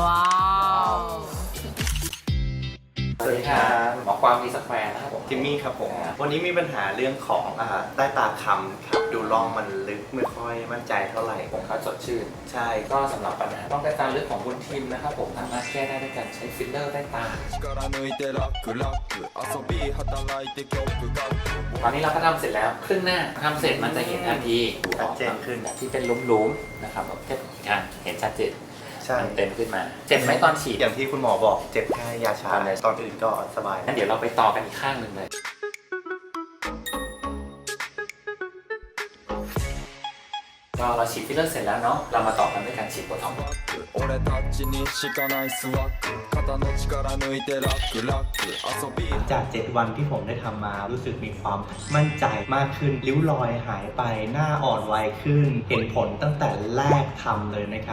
ว้าว สวัสดีครับหมอความมีสแควร์นะครับผม จิมมี่ครับผม วันนี้มีปัญหาเรื่องของอ่าใต้ตาคำครับ ดูร่องมันลึกไม่ค่อยมั่นใจเท่าไหร่ ผมเขาสดชื่น ใช่ ก็สำหรับปัญหาต้องใต้ตาลึกของคุณทิมนะครับผมสามารถแก้ได้ด้วยการใช้ฟิลเลอร์ใต้ตา 力抜いてラックラック遊び働いてキョップガップ ตอนนี้เราก็ทำเสร็จแล้วครึ่งหน้าทำเสร็จมันจะเห็นทันที ชัดเจนขึ้น แบบที่เป็นหลุมๆนะครับแบบเจ็บอ่ะเห็นชัดเจน ใช่ มันเต็มขึ้นมา เจ็บไหมตอนฉีด อย่างที่คุณหมอบอกเจ็บแค่ยาชา ตอนไหน ตอนอื่นก็สบาย งั้นเดี๋ยวเราไปต่อกันอีกข้างหนึ่งเลย ก็เราฉีดฟิลเลอร์เสร็จแล้วเนาะ เรามาต่อกันด้วยการฉีดโบท็อกซ์ 俺たちにしかないスワッグ肩の力抜いてラックラック遊び จาก 7 วันที่ผมได้ทำมารู้สึกมีความมั่นใจมากขึ้น ริ้วรอยหายไปหน้าอ่อนวัยขึ้น เห็นผลตั้งแต่แรกทำเลยนะครับ